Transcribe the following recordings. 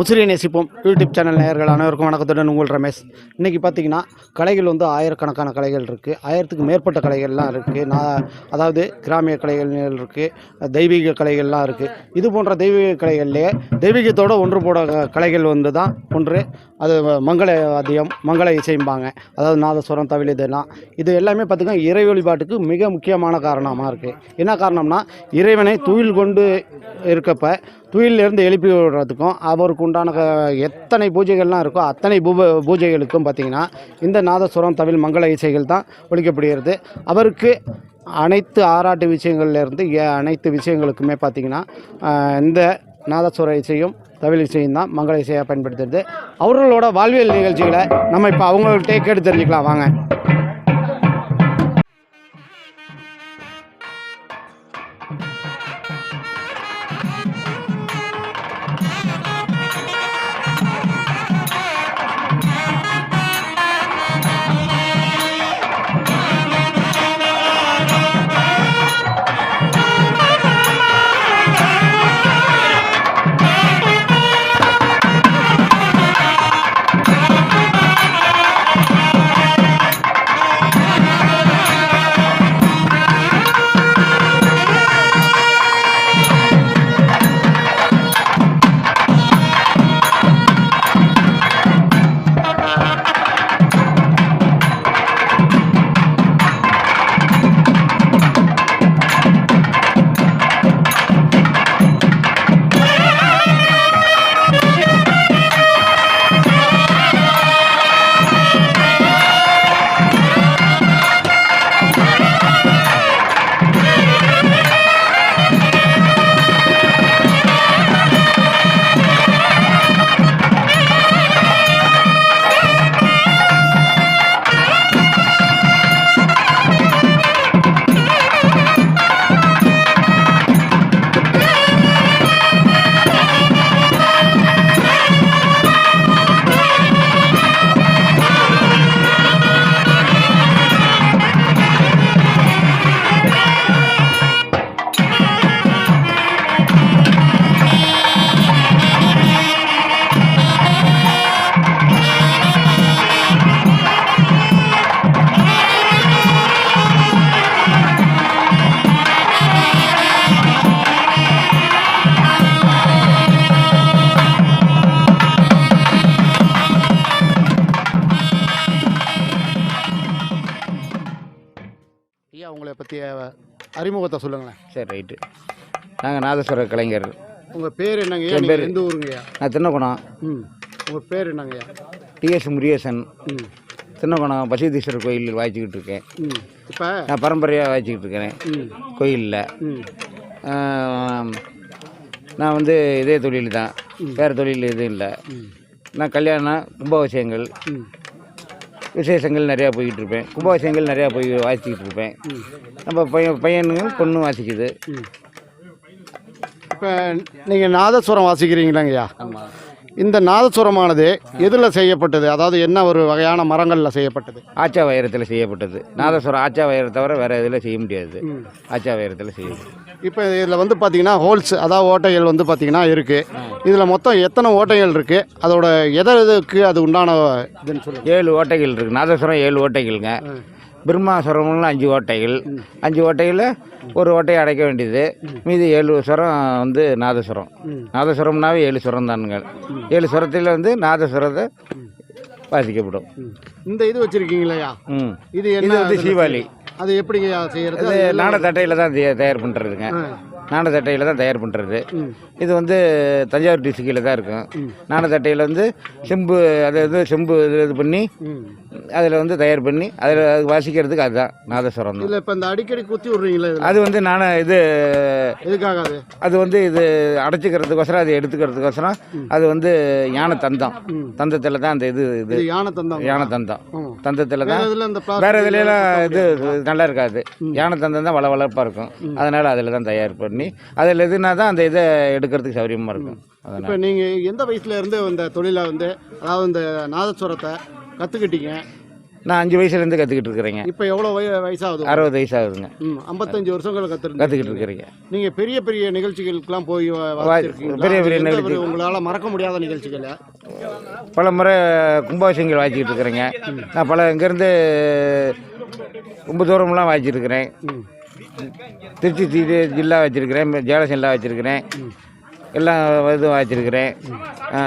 முசிறியை நேசிப்போம். YouTube channel நேயர்கள் அனைவருக்கும் வணக்கத்துடன் உங்கள் ரமேஷ். இன்றைக்கி பார்த்தீங்கன்னா கலைகள் வந்து ஆயிரக்கணக்கான கலைகள் இருக்குது ஆயிரத்துக்கு மேற்பட்ட கலைகள்லாம் இருக்குது நான் அதாவது கிராமிய கலைகள் இருக்குது தெய்வீக கலைகள்லாம் இருக்குது இது போன்ற தெய்வீக கலைகள்லேயே தெய்வீகத்தோடு ஒன்று போட கலைகள் வந்து தான் ஒன்று. அது மங்கள வாத்தியம் மங்கள இசைம்பாங்க. அதாவது நாதஸ்வரம் தவில் இதெல்லாம். இது எல்லாமே பார்த்திங்கன்னா இறை வழிபாட்டுக்கு மிக முக்கியமான காரணமாக இருக்குது என்ன காரணம்னா இறைவனை துயில் கொண்டு இருக்கப்ப துயிலிருந்து எழுப்பி விடுறதுக்கும் அவருக்கு உண்டான க- எத்தனை பூஜைகள்லாம் இருக்கோ அத்தனை பூப பூஜைகளுக்கும் பார்த்திங்கன்னா இந்த நாதஸ்வரம் தவில் மங்கள இசைகள் தான் ஒழிக்கப்படுகிறது. அவருக்கு அனைத்து ஆராட்டு விஷயங்கள்லேருந்து அனைத்து விஷயங்களுக்குமே பார்த்திங்கன்னா இந்த நாதஸ்வர இசையும் தவில் இசையும் தான் மங்கள இசையாக பயன்படுத்துறது. அவர்களோட வாழ்வியல் நிகழ்ச்சிகளை நம்ம இப்போ அவங்கள்ட்டே கேட்டு தெரிஞ்சுக்கலாம். வாங்க. அறிமுகத்தை சொல்லுங்களேன். சரி ரைட்டு. நாங்கள் நாதஸ்வர கலைஞர். உங்கள் பேர் என்னங்கய்யா என் நீங்கள் பேரு- எந்த ஊருங்கய்யா? நான் தின்னகுணம் ம். உங்கள் பேர் என்னங்கய்யா? T S Murugesan. ம். தின்னகுணம் பசீதீஸ்வரர் கோயிலில் வாய்ச்சிக்கிட்டு இருக்கேன். ம். இப்போ? நான் பரம்பரையாக வாய்ச்சிக்கிட்டு இருக்கிறேன். ம். கோயிலில். ம். நான் வந்து இதே தொழில் தான். வேறு தொழில் எதுவும் இல்லை. நான் கல்யாணம் கும்பாபிஷேகங்கள். ம். விசேஷங்கள் நிறையா போய்கிட்டு இருப்பேன் கும்பாபிஷேகங்கள் நிறையா போய் வாசிக்கிட்டு இருப்பேன் நம்ம பையன் பையனுங்க பொண்ணு வாசிக்குது. இப்போ நீங்கள் நாதஸ்வரம் வாசிக்கிறீங்களாங்கய்யா? ஆமாம் இந்த நாதஸ்வரமானது எதில் செய்யப்பட்டது? அதாவது என்ன ஒரு வகையான மரங்களில் செய்யப்பட்டது? ஆச்சா வைரத்தில் செய்யப்பட்டது. நாதஸ்வரம் ஆச்சா வைரம் தவிர வேறு இதில் செய்ய முடியாது. ஆச்சா வைரத்தில் செய்யுது இப்போ இதில் வந்து பார்த்தீங்கன்னா ஹோல்ஸ் அதாவது ஓட்டைகள் வந்து பார்த்தீங்கன்னா இருக்குது இதில் மொத்தம் எத்தனை ஓட்டைகள் இருக்குது அதோட எதை எதுக்கு அது உண்டான இதுன்னு சொல்லுங்கள் ஏழு ஓட்டைகள் இருக்குது நாதஸ்வரம் ஏழு ஓட்டைகள்ங்க. பிரம்மாஸ்வரம்லாம் அஞ்சு ஓட்டைகள். அஞ்சு ஓட்டையில் ஒரு ஓட்டையை அடைக்க வேண்டியது. மீதி ஏழு ஸ்வரம் வந்து நாதஸ்வரம் ம். நாதஸ்வரம்னாவே ஏழு ஸ்வரம் தானுங்க. ஏழு ஸ்வரத்தில் வந்து நாதஸ்வரத்தை வாசிக்கப்படும். இந்த இது வச்சுருக்கீங்களையா ம். இது இது வந்து சீவாளி அது எப்படிங்கய்யா செய்கிறது இது நாடத்தட்டையில் தான் தயா- தயார் பண்ணுறதுங்க நாடத்தட்டையில் தான் தயார் பண்ணுறது இது வந்து தஞ்சாவூர் டிஸ்ட்ரிக்டில் தான் இருக்கும். நாடத்தட்டையில் வந்து செம்பு அதை இது செம்பு இது இது பண்ணி அதில் வந்து தயார் பண்ணி அதில் வாசிக்கிறதுக்கு அதுதான் நாதஸ்வரம் இதில் இப்போ இந்த அடிக்கடி குத்தி விட்றீங்களே அது வந்து நான் இது எதுக்காக அது? அது வந்து இது அடைச்சிக்கிறதுக்கோசரம் அது எடுத்துக்கிறதுக்கோசரம் அது வந்து யானை தந்தம். தந்தத்தில் தான் அந்த இது இது யானை தந்தம். யானை தந்தம். தந்தத்தில் தான் வேற இதுலலாம் இது நல்லா இருக்காது. யானை தந்தம் தான் வள வளர்ப்பாக இருக்கும். அதனால் அதில் தான் தயார் பண்ணி அதில் எதுனா தான் அந்த இதை எடுக்கிறதுக்கு சௌகரியமாக இருக்கும். இப்போ நீங்கள் எந்த வயசுல இருந்து இந்த தொழிலை வந்து அதாவது இந்த நாதஸ்வரத்தை கற்றுக்கிட்டீங்க நான் அஞ்சு வயசுலேருந்து கற்றுக்கிட்டு இருக்கிறேங்க. இப்போ எவ்வளோ வய வயசாகுது அறுபது வயசு ஆகுதுங்க ம் ஐம்பத்தஞ்சு வருஷங்கள் கற்றுருங்க கற்றுக்கிட்டு இருக்கிறீங்க. நீங்கள் பெரிய பெரிய நிகழ்ச்சிகளுக்கெல்லாம் போய்? பெரிய பெரிய நிகழ்ச்சி. உங்களால் மறக்க முடியாத நிகழ்ச்சிகளை? பல முறை கும்பாபிஷேகங்கள் வாய்ச்சிக்கிட்டு இருக்கிறேங்க. நான் பல இங்கேருந்து ரொம்ப தூரம்லாம் வாய்ச்சிருக்கிறேன் ம். திருச்சி தி- ஜில்லா வச்சுருக்கிறேன் ஜெயலசில்லா வச்சுருக்கிறேன். எல்லாம் இதுவும் வாய்ச்சிருக்கிறேன் ஆ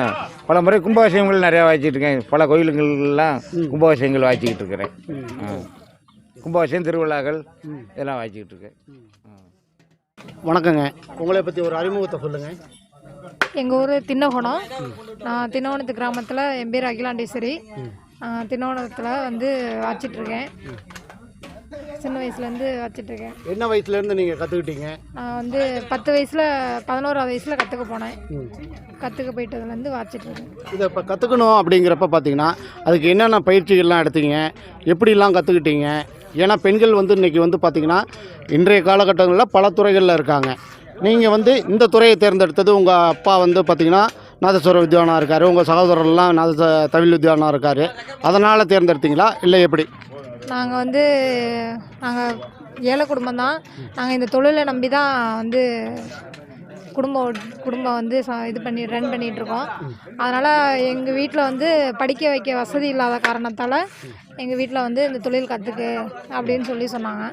பல முறை கும்பாபிஷேகங்கள் நிறையா வாய்ச்சிட்ருக்கேன் பல கோயிலுங்கள்லாம் கும்பாபிஷேகங்கள் வாய்ச்சிக்கிட்டு இருக்கிறேன். ஆ கும்பாபிஷேகம் திருவிழாக்கள் இதெல்லாம் வாய்ச்சிக்கிட்டு இருக்கேன். வணக்கங்க. உங்களை பற்றி ஒரு அறிமுகத்தை சொல்லுங்கள் எங்கள் ஊர் தின்னகோணம். நான் தின்னகோணத்து கிராமத்தில் என் பேர் அகிலாண்டேஸ்வரி தின்னகோணத்தில் வந்து வாச்சிட்ருக்கேன் சின்ன வயசுலேருந்து வாச்சிட்ருக்கேன். என்ன வயசுலேருந்து நீங்கள் கற்றுக்கிட்டீங்க நான் வந்து பத்து வயசில் பதினோராவது வயசில் கற்றுக்க போனேன். கற்றுக்க போயிட்டதுலேருந்து வாச்சிட்ருக்கேன். இதை இப்போ கற்றுக்கணும் அப்படிங்கிறப்ப பார்த்தீங்கன்னா அதுக்கு என்னென்ன பயிற்சிகள்லாம் எடுத்தீங்க? எப்படிலாம் கற்றுக்கிட்டீங்க ஏன்னா பெண்கள் வந்து இன்றைக்கி வந்து பார்த்திங்கன்னா இன்றைய காலகட்டங்களில் பல துறைகளில் இருக்காங்க. நீங்கள் வந்து இந்த துறையை தேர்ந்தெடுத்தது உங்கள் அப்பா வந்து பார்த்திங்கன்னா நாதஸ்வர வித்வானாக இருக்கார். உங்கள் சகோதரர்லாம் நாத தவில் வித்வானாக இருக்கார். அதனால் தேர்ந்தெடுத்தீங்களா? இல்லை எப்படி? நாங்கள் வந்து நாங்கள் ஏழை குடும்பம் தான். நாங்கள் இந்த தொழிலை நம்பி தான் வந்து குடும்பம் குடும்பம் வந்து ச- இது பண்ணி ரன் பண்ணிகிட்ருக்கோம் அதனால் எங்கள் வீட்டில் வந்து படிக்க வைக்க வசதி இல்லாத காரணத்தால் எங்கள் வீட்டில் வந்து இந்த தொழில் கற்றுக்கு அப்படின்னு சொல்லி சொன்னாங்க.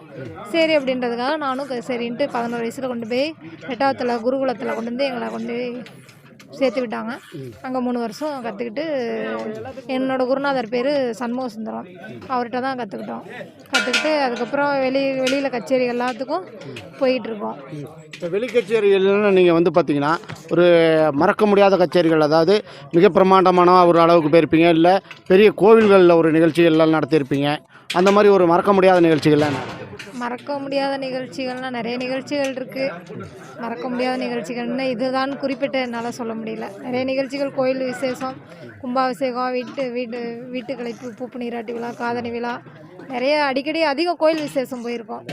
சரி அப்படின்றதுக்காக நானும் சரின்ட்டு பதினோரு வயசில் கொண்டு போய் எட்டாவத்தில் குருகுலத்தில் கொண்டு வந்து எங்களை கொண்டு போய் சேர்த்து விட்டாங்க. அங்கே மூணு வருஷம் கற்றுக்கிட்டு என்னோட குருநாதர் பேர் சண்முக சுந்தரம் அவர்கிட்ட தான் கற்றுக்கிட்டோம் கற்றுக்கிட்டு அதுக்கப்புறம் வெளி வெளியில் கச்சேரி எல்லாத்துக்கும் போயிட்டுருக்கோம். இப்போ வெளி கச்சேரிகள்னு நீங்கள் வந்து பார்த்தீங்கன்னா ஒரு மறக்க முடியாத கச்சேரிகள். அதாவது மிக பிரமாண்டமான ஒரு அளவுக்கு போயிருப்பீங்க. இல்லை பெரிய கோவில்களில் ஒரு நிகழ்ச்சிகள்லாம் நடத்தியிருப்பீங்க. அந்த மாதிரி ஒரு மறக்க முடியாத நிகழ்ச்சிகள்லாம் என்ன? மறக்க முடியாத நிகழ்ச்சிகள்னால் நிறைய நிகழ்ச்சிகள் இருக்குது மறக்க முடியாத நிகழ்ச்சிகள்னு இதுதான் குறிப்பிட்ட என்னால் சொல்ல முடியல. நிறைய நிகழ்ச்சிகள் கோயில் விசேஷம் கும்பாபிஷேகம் வீட்டு வீட்டு வீட்டு கலைப்பு பூப்பு நீராட்டி விழா காதணி விழா நிறைய அடிக்கடி அதிகம் கோயில் விசேஷம் போயிருக்கோம்.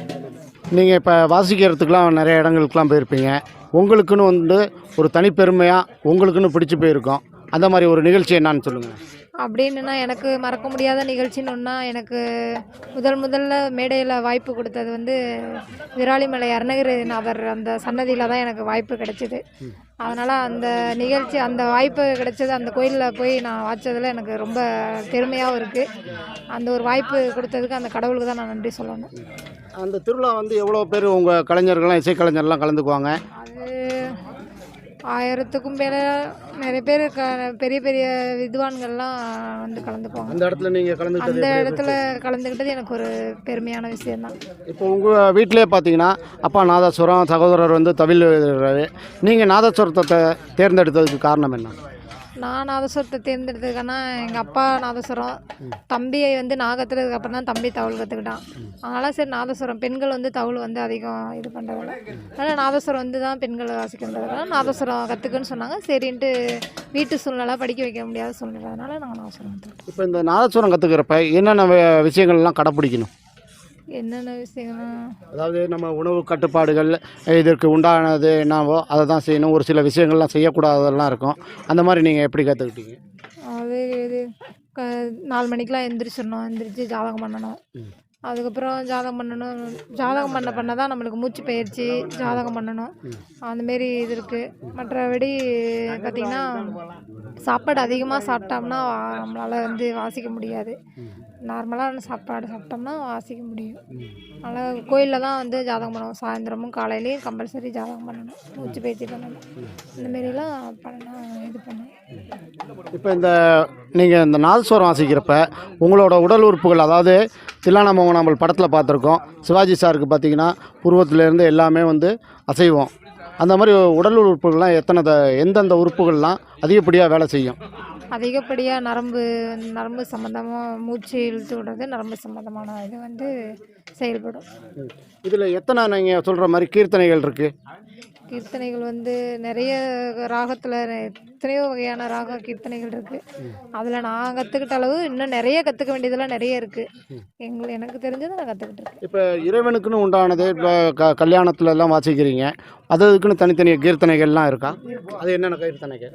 நீங்கள் இப்போ வாசிக்கிறதுக்கெலாம் நிறைய இடங்களுக்கெலாம் போயிருப்பீங்க. உங்களுக்குன்னு வந்து ஒரு தனிப்பெருமையாக உங்களுக்குன்னு பிடிச்சி போயிருக்கோம். அந்த மாதிரி ஒரு நிகழ்ச்சி என்னான்னு சொல்லுங்கள் அப்படின்னுனா எனக்கு மறக்க முடியாத நிகழ்ச்சின்னு ஒன்றா எனக்கு முதல் முதல்ல மேடையில் வாய்ப்பு கொடுத்தது வந்து விராலிமலை அருணகிரிநாதர் அந்த சன்னதியில் தான் எனக்கு வாய்ப்பு கிடைச்சிது. அதனால் அந்த நிகழ்ச்சி அந்த வாய்ப்பு கிடைச்சது அந்த கோயிலில் போய் நான் வாச்சதில் எனக்கு ரொம்ப பெருமையாகவும் இருக்குது அந்த ஒரு வாய்ப்பு கொடுத்ததுக்கு அந்த கடவுளுக்கு தான் நான் நன்றி சொல்லணும். அந்த திருவிழா வந்து எவ்வளோ பேர் உங்கள் கலைஞர்கள்லாம் இசைக்கலைஞர்லாம் கலந்துக்குவாங்க? ஆயிரத்துக்கும் மேலே நிறைய பேர் க பெரிய பெரிய வித்வான்கள்லாம் வந்து கலந்துக்குவாங்க அந்த இடத்துல நீங்கள் கலந்துக்கிட்டது அந்த இடத்துல கலந்துக்கிட்டது எனக்கு ஒரு பெருமையான விஷயம்தான். இப்போ உங்கள் வீட்டிலே பார்த்தீங்கன்னா அப்பா நாதஸ்வரம் சகோதரர் வந்து தவில் எழுதுறாரு. நீங்கள் நாதஸ்வரத்தை தேர்ந்தெடுத்ததுக்கு காரணம் என்ன? நான் நாதஸ்வரத்தை தேர்ந்தெடுத்ததுக்கான எங்கள் அப்பா நாதஸ்வரம். தம்பியை வந்து நான் அப்புறம் தான் தம்பி தவுள் கற்றுக்கிட்டான் அதனால் சரி நாதஸ்வரம். பெண்கள் வந்து தவுள் வந்து அதிகம் இது பண்ணுறதில்ல அதனால் நாதஸ்வரம் வந்து தான் பெண்கள் வாசிக்கின்றதுனால நாதஸ்வரம் கற்றுக்குன்னு சொன்னாங்க. சரின்ட்டு வீட்டு சூழ்நிலை படிக்க வைக்க முடியாத சூழ்நிலை. அதனால் நாங்கள் நாதஸ்வரம் இப்போ இந்த நாதஸ்வரம் கற்றுக்கிறப்ப என்னென்ன விஷயங்கள்லாம் கடைப்பிடிக்கணும்? என்னென்ன விஷயம்னா அதாவது நம்ம உணவு கட்டுப்பாடுகள் இதற்கு உண்டானது என்னவோ அதை தான் செய்யணும். ஒரு சில விஷயங்கள்லாம் செய்யக்கூடாததெல்லாம் இருக்கும். அந்த மாதிரி நீங்கள் எப்படி கற்றுக்கிட்டீங்க அது இது க நாலு மணிக்கெலாம் எந்திரிச்சிடணும். எந்திரிச்சு ஜாதகம் பண்ணணும். அதுக்கப்புறம் ஜாதகம் பண்ணணும். ஜாதகம் பண்ண பண்ண தான் நம்மளுக்கு மூச்சு பயிற்சி ஜாதகம் பண்ணணும். அந்தமாரி இது இருக்குது மற்றபடி பார்த்திங்கன்னா சாப்பாடு அதிகமாக சாப்பிட்டோம்னா நம்மளால் வந்து வாசிக்க முடியாது. நார்மலான சாப்பாடு சாப்பிட்டோம்னா வாசிக்க முடியும். அதனால் கோயிலில் தான் வந்து ஜாதகம் பண்ணுவோம் சாயந்தரமும் காலையிலையும் கம்பல்சரி ஜாதகம் பண்ணணும். மூச்சு பயிற்சி பண்ணணும். இந்தமாரிலாம் பண்ணணும் இது பண்ணேன் இப்போ இந்த நீங்கள் இந்த நாதஸ்வரம் வாசிக்கிறப்ப உங்களோட உடல் உறுப்புகள் அதாவது தில்லானா மோகனாம்பல் படத்தில் பார்த்துருக்கோம். சிவாஜி சாருக்கு பார்த்தீங்கன்னா புருவத்திலேருந்து எல்லாமே வந்து அசைவோம். அந்த மாதிரி உடல் உறுப்புகள்லாம் எத்தனை எந்தெந்த உறுப்புகள்லாம் அதிகப்படியாக வேலை செய்யும்? அதிகப்படியாக நரம்பு நரம்பு சம்மந்தமாக மூச்சு இழுத்து விடுறது நரம்பு சம்மந்தமான இது வந்து செயல்படும். இதில் எத்தனை நீங்கள் சொல்கிற மாதிரி கீர்த்தனைகள் இருக்குது கீர்த்தனைகள் வந்து நிறைய ராகத்தில் எத்தனையோ வகையான ராக கீர்த்தனைகள் இருக்குது அதில் நான் கற்றுக்கிட்ட அளவு இன்னும் நிறைய கற்றுக்க வேண்டியதெல்லாம் நிறைய இருக்குது எங்கள் எனக்கு தெரிஞ்சதை நான் கற்றுக்கிட்டு இருக்கேன். இப்போ இறைவனுக்குன்னு உண்டானது இப்போ க கல்யாணத்துல எல்லாம் வாசிக்கிறீங்க. அது அதுக்குன்னு தனித்தனி கீர்த்தனைகள்லாம் இருக்கா? அது என்னென்ன கீர்த்தனைகள்?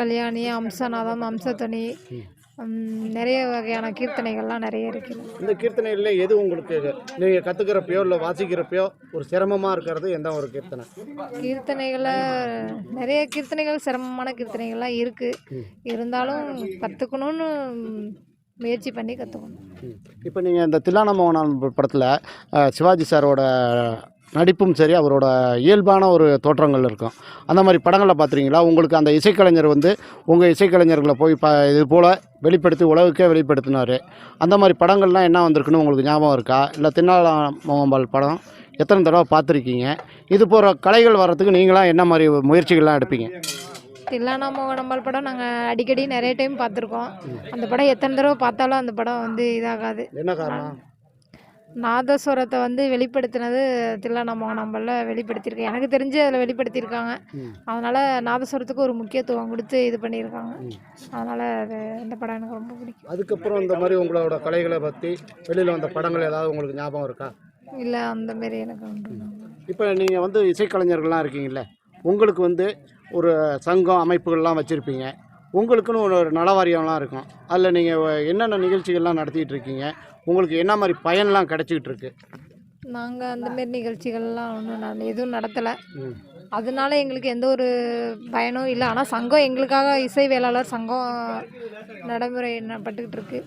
கல்யாணி அம்சநாதம் அம்சத்துணி நிறைய வகையான கீர்த்தனைகள்லாம் நிறைய இருக்குது இந்த கீர்த்தனையில் எது உங்களுக்கு நீங்கள் கற்றுக்கிறப்பையோ இல்லை வாசிக்கிறப்பையோ ஒரு சிரமமாக இருக்கிறது எந்த ஒரு கீர்த்தனை? கீர்த்தனைகளை நிறைய கீர்த்தனைகள் சிரமமான கீர்த்தனைகள்லாம் இருக்குது இருந்தாலும் கற்றுக்கணுன்னு முயற்சி பண்ணி கற்றுக்கணும் இப்போ நீங்கள் இந்த தில்லான மோகனான் படத்தில் சிவாஜி சாரோட நடிப்பும் சரி அவரோட இயல்பான ஒரு தோற்றங்கள் இருக்கும். அந்த மாதிரி படங்களை பார்த்துருக்கீங்களா உங்களுக்கு அந்த இசைக்கலைஞர் வந்து உங்கள் இசைக்கலைஞர்களை போய் ப இது போல் வெளிப்படுத்தி உலகுக்கே வெளிப்படுத்தினார். அந்த மாதிரி படங்கள்லாம் என்ன வந்திருக்குன்னு உங்களுக்கு ஞாபகம் இருக்கா? இல்லை தின்னால மோகம்பால் படம் எத்தனை தடவை பார்த்துருக்கீங்க இது போகிற கலைகள் வர்றதுக்கு நீங்களாம் என்ன மாதிரி முயற்சிகள்லாம் எடுப்பீங்க? தில்லானா மோகனம்பால் படம் நாங்கள் அடிக்கடி நிறைய டைம் பார்த்துருக்கோம் அந்த படம் எத்தனை தடவை பார்த்தாலும் அந்த படம் வந்து இதாகாது. என்ன காரணம்? நாதஸ்வரத்தை வந்து வெளிப்படுத்தினது தில்லானா மோகனம்பாலில் வெளிப்படுத்தியிருக்கேன் எனக்கு தெரிஞ்சு அதில் வெளிப்படுத்தியிருக்காங்க. அதனால் நாதஸ்வரத்துக்கு ஒரு முக்கியத்துவம் கொடுத்து இது பண்ணியிருக்காங்க. அதனால் அது அந்த படம் எனக்கு ரொம்ப பிடிக்கும். அதுக்கப்புறம் இந்த மாதிரி உங்களோட கலைகளை பற்றி வெளியில் வந்த படங்கள் ஏதாவது உங்களுக்கு ஞாபகம் இருக்கா? இல்லை அந்த மாரி எனக்கு இப்போ நீங்கள் வந்து இசைக்கலைஞர்கள்லாம் இருக்கீங்கல்ல உங்களுக்கு வந்து ஒரு சங்கம் அமைப்புகள்லாம் வச்சுருப்பீங்க. உங்களுக்குன்னு ஒரு நலவாரியம்லாம் இருக்கும். அதில் நீங்கள் என்னென்ன நிகழ்ச்சிகள்லாம் நடத்திட்டு இருக்கீங்க உங்களுக்கு என்ன மாதிரி பயன்லாம் கிடைச்சிக்கிட்டு இருக்கு நாங்கள் அந்த மாரி நிகழ்ச்சிகள்லாம் ஒன்றும் நான் எதுவும் நடத்தலை. அதனால எங்களுக்கு எந்த ஒரு பயனும் இல்லை. ஆனால் சங்கம் எங்களுக்காக இசை வேளாளர் சங்கம் நடைமுறை பட்டுக்கிட்டு இருக்கு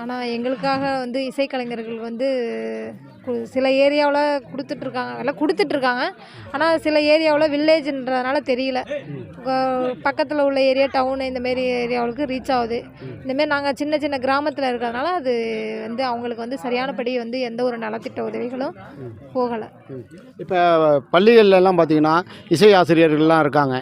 ஆனால் எங்களுக்காக வந்து இசைக்கலைஞர்களுக்கு வந்து சில ஏரியாவில் கொடுத்துட்ருக்காங்க. எல்லாம் கொடுத்துட்ருக்காங்க. ஆனால் சில ஏரியாவில் வில்லேஜ்ன்றதுனால தெரியல. பக்கத்தில் உள்ள ஏரியா டவுனு இந்தமாரி ஏரியாவுக்கு ரீச் ஆகுது. இந்தமாரி நாங்கள் சின்ன சின்ன கிராமத்தில் இருக்கிறதுனால அது வந்து அவங்களுக்கு வந்து சரியானபடி வந்து எந்த ஒரு நலத்திட்ட உதவிகளும் போகலை. இப்போ பள்ளிகள்லாம் பார்த்தீங்கன்னா இசை ஆசிரியர்கள்லாம் இருக்காங்க.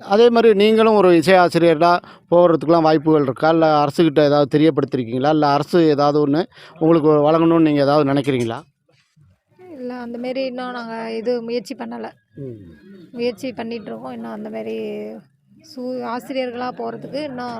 அதே மாதிரி நீங்களும் ஒரு இசை ஆசிரியராக போகிறதுக்குலாம் வாய்ப்புகள் இருக்கா? இல்லை அரசுக்கிட்ட ஏதாவது தெரியப்படுத்திருக்கீங்களா? இல்லை அரசு ஏதாவது ஒன்று உங்களுக்கு வழங்கணும்னு நீங்கள் ஏதாவது நினைக்கிறீங்களா? இல்லை அந்தமாரி இன்னும் நாங்கள் இது முயற்சி பண்ணலை. முயற்சி பண்ணிகிட்ருக்கோம் இன்னும் அந்தமாரி சூ ஆசிரியர்களாக போகிறதுக்கு இன்னும்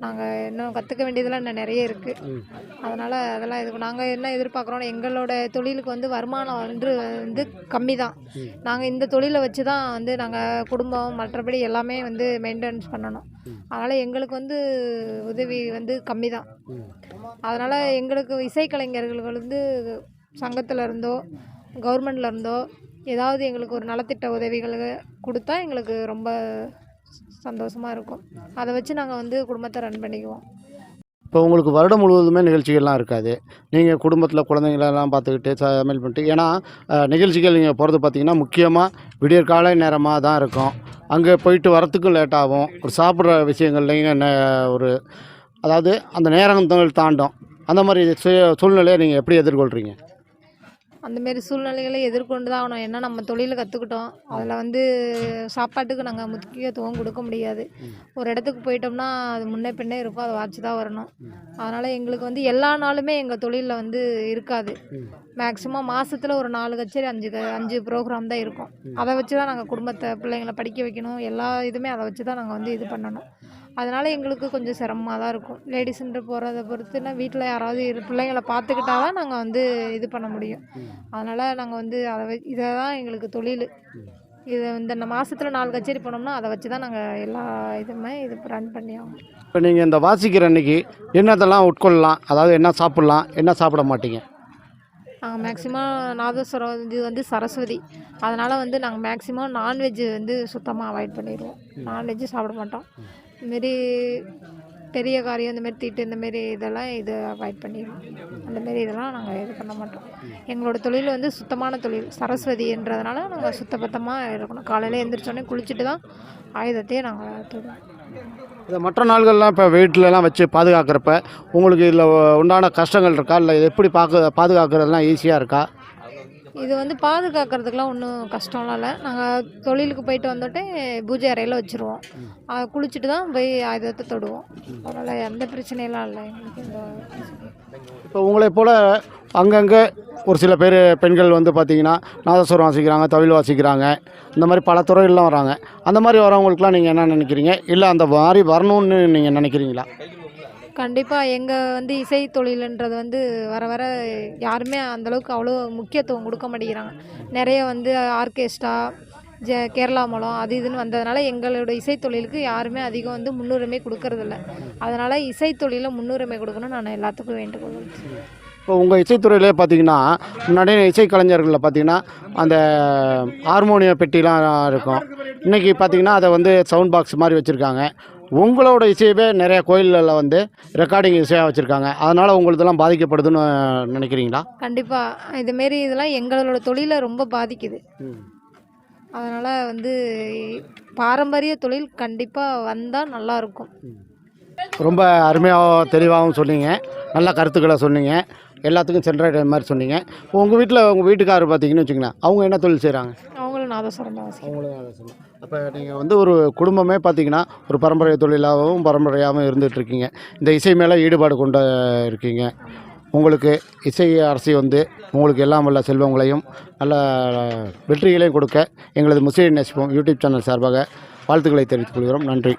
நாங்கள் இன்னும் கற்றுக்க வேண்டியதெல்லாம் இன்னும் நிறைய இருக்குது அதனால் அதெல்லாம் இது நாங்கள் என்ன எதிர்பார்க்குறோம் எங்களோட தொழிலுக்கு வந்து வருமானம் வந்து வந்து கம்மி தான் நாங்கள் இந்த தொழிலை வச்சு தான் வந்து நாங்கள் குடும்பம் மற்றபடி எல்லாமே வந்து மெயின்டெனன்ஸ் பண்ணணும். அதனால் எங்களுக்கு வந்து உதவி வந்து கம்மி தான் அதனால் எங்களுக்கு இசைக்கலைஞர்கள் வந்து சங்கத்தில் இருந்தோ கவர்மெண்ட்ல இருந்தோ ஏதாவது எங்களுக்கு ஒரு நலத்திட்ட உதவிகள் கொடுத்தா எங்களுக்கு ரொம்ப சந்தோஷமாக இருக்கும். அதை வச்சு நாங்கள் வந்து குடும்பத்தை ரன் பண்ணிக்குவோம். இப்போ உங்களுக்கு வருடம் முழுவதுமே நிகழ்ச்சிகள்லாம் இருக்காது. நீங்கள் குடும்பத்தில் குழந்தைங்களெல்லாம் பார்த்துக்கிட்டு சமையல் பண்ணிட்டு ஏன்னா நிகழ்ச்சிகள் நீங்கள் போகிறது பார்த்தீங்கன்னா முக்கியமாக விடியற் காலை நேரமாக தான் இருக்கும். அங்கே போயிட்டு வரத்துக்கும் லேட் ஆகும். ஒரு சாப்பிட்ற விஷயங்கள்லையும் ஒரு அதாவது அந்த நேரங்கள் தாண்டும். அந்த மாதிரி சூழ்நிலையை நீங்கள் எப்படி எதிர்கொள்கிறீங்க அந்தமாரி சூழ்நிலைகளை எதிர்கொண்டு தான் ஆகணும். ஏன்னா நம்ம தொழிலை கற்றுக்கிட்டோம் அதில் வந்து சாப்பாட்டுக்கு நாங்கள் முக்கியத்துவம் கொடுக்க முடியாது. ஒரு இடத்துக்கு போயிட்டோம்னா அது முன்னே பின்னே இருக்கும். அதை வாட்சி தான் வரணும். அதனால் எங்களுக்கு வந்து எல்லா நாளுமே எங்கள் தொழிலில் வந்து இருக்காது. மேக்ஸிமம் மாதத்தில் ஒரு நாலு கச்சேரி அஞ்சு க அஞ்சு ப்ரோக்ராம் தான் இருக்கும். அதை வச்சு தான் நாங்கள் குடும்பத்தை பிள்ளைங்களை படிக்க வைக்கணும். எல்லா இதுவுமே அதை வச்சு தான் நாங்கள் வந்து இது பண்ணணும். அதனால் எங்களுக்கு கொஞ்சம் சிரமமாக தான் இருக்கும். லேடிஸுன்ற போகிறத பொறுத்துனா வீட்டில் யாராவது இரு பிள்ளைங்களை பார்த்துக்கிட்டா தான் நாங்கள் வந்து இது பண்ண முடியும். அதனால் நாங்கள் வந்து அதை இதை தான் எங்களுக்கு தொழில். இது இந்த மாதத்தில் நாலு கச்சேரி போனோம்னா அதை வச்சு தான் நாங்கள் எல்லா இதுவுமே இது ரன் பண்ணி ஆகணும். இப்போ நீங்கள் இந்த வாசிக்கிற அன்னைக்கு என்னதெல்லாம் உட்கொள்ளலாம்? அதாவது என்ன சாப்பிட்லாம்? என்ன சாப்பிட மாட்டீங்க? நாங்கள் மேக்ஸிமம் நாதஸ்வரம் இது வந்து சரஸ்வதி. அதனால் வந்து நாங்கள் மேக்ஸிமம் நான்வெஜ் வந்து சுத்தமாக அவாய்ட் பண்ணிடுவோம். நான்வெஜ்ஜு சாப்பிட மாட்டோம். இதுமாரி பெரிய காரியம் இந்தமாரி தீட்டு இந்தமாரி இதெல்லாம் இது அவாய்ட் பண்ணிடுவோம் அந்தமாரி இதெல்லாம் நாங்கள் இது பண்ண மாட்டோம். எங்களோட தொழில் வந்து சுத்தமான தொழில். சரஸ்வதின்றதுனால நாங்கள் சுத்தபத்தமாக இருக்கணும். காலையில் எழுந்திரிச்சோடனே குளிச்சுட்டு தான் ஆயுதத்தையே நாங்கள் தொடுவோம் இதை மற்ற நாள்கள்லாம் இப்போ வீட்டிலலாம் வச்சு பாதுகாக்கிறப்ப உங்களுக்கு இதில் உண்டான கஷ்டங்கள் இருக்கா? இல்லை எப்படி பார்க்க பாதுகாக்கிறதுலாம் ஈஸியாக இருக்கா? இது வந்து பாதுகாக்கிறதுக்கெலாம் ஒன்றும் கஷ்டம்லாம் இல்லை. நாங்கள் தொழிலுக்கு போயிட்டு வந்துட்டு பூஜை அறையில் வச்சுருவோம். குளிச்சுட்டு தான் போய் ஆயுதத்தை தொடுவோம். அதனால் எந்த பிரச்சனையெல்லாம் இல்லை. எங்களுக்கு இந்த இப்போ உங்களைப் போல் அங்கங்கே ஒரு சில பேர் பெண்கள் வந்து பார்த்தீங்கன்னா நாதஸ்வரம் வாசிக்கிறாங்க தவில் வாசிக்கிறாங்க இந்த மாதிரி பல துறைகள்லாம் வராங்க. அந்த மாதிரி வரவங்களுக்குலாம் நீங்கள் என்ன நினைக்கிறீங்க? இல்லை அந்த மாதிரி வரணும்னு நீங்கள் நினைக்கிறீங்களா? கண்டிப்பாக எங்கள் வந்து இசை தொழிலுன்றது வந்து வர வர யாருமே அந்தளவுக்கு அவ்வளோ முக்கியத்துவம் கொடுக்க மாட்டேங்கிறாங்க. நிறைய வந்து ஆர்கெஸ்ட்ரா ஜ கேரளா மூலம் அது இதுன்னு வந்ததுனால எங்களோட இசைத்தொழிலுக்கு யாருமே அதிகம் வந்து முன்னுரிமை கொடுக்கறதில்ல. அதனால் இசைத்தொழிலை முன்னுரிமை கொடுக்கணும்னு நான் எல்லாத்துக்கும் வேண்டுகோள். இப்போ உங்கள் இசைத்துறையிலே பார்த்தீங்கன்னா முன்னாடி இசைக்கலைஞர்களில் பார்த்தீங்கன்னா அந்த ஹார்மோனிய பெட்டிலாம் இருக்கும். இன்றைக்கி பார்த்தீங்கன்னா அதை வந்து சவுண்ட் பாக்ஸ் மாதிரி வச்சுருக்காங்க. உங்களோட இசையவே நிறைய கோயில்களில் வந்து ரெக்கார்டிங் இசையாக வச்சுருக்காங்க. அதனால் உங்களுதெல்லாம் பாதிக்கப்படுதுன்னு நினைக்கிறீங்களா? கண்டிப்பாக இதுமாரி இதெல்லாம் எங்களோட தொழிலை ரொம்ப பாதிக்குது. அதனால் வந்து பாரம்பரிய தொழில் கண்டிப்பாக வந்தால் நல்லாயிருக்கும் ரொம்ப அருமையாக தெளிவாகவும் சொன்னீங்க. நல்ல கருத்துக்களை சொன்னீங்க. எல்லாத்துக்கும் சென்றடைய மாதிரி சொன்னீங்க. உங்கள் வீட்டில் உங்கள் வீட்டுக்காரர் பார்த்தீங்கன்னு வச்சுக்கோங்களேன் அவங்க என்ன தொழில் செய்கிறாங்க அவங்களும் நாதஸ்வரம் தான். அவங்களும் செய்யணும் அப்போ நீங்கள் வந்து ஒரு குடும்பமே பார்த்தீங்கன்னா ஒரு பரம்பரை தொழிலாகவும் பரம்பரையாகவும் இருந்துகிட்டு இருக்கீங்க. இந்த இசை மேலே ஈடுபாடு கொண்டு இருக்கீங்க. உங்களுக்கு இசை அரசி வந்து உங்களுக்கு எல்லாம் வல்ல செல்வங்களையும் நல்ல வெற்றிகளையும் கொடுக்க எங்களது முஸ்லீம் நேசிப்போம் யூடியூப் சேனல் சார்பாக வாழ்த்துக்களை தெரிவித்துக் கொள்கிறோம். நன்றி.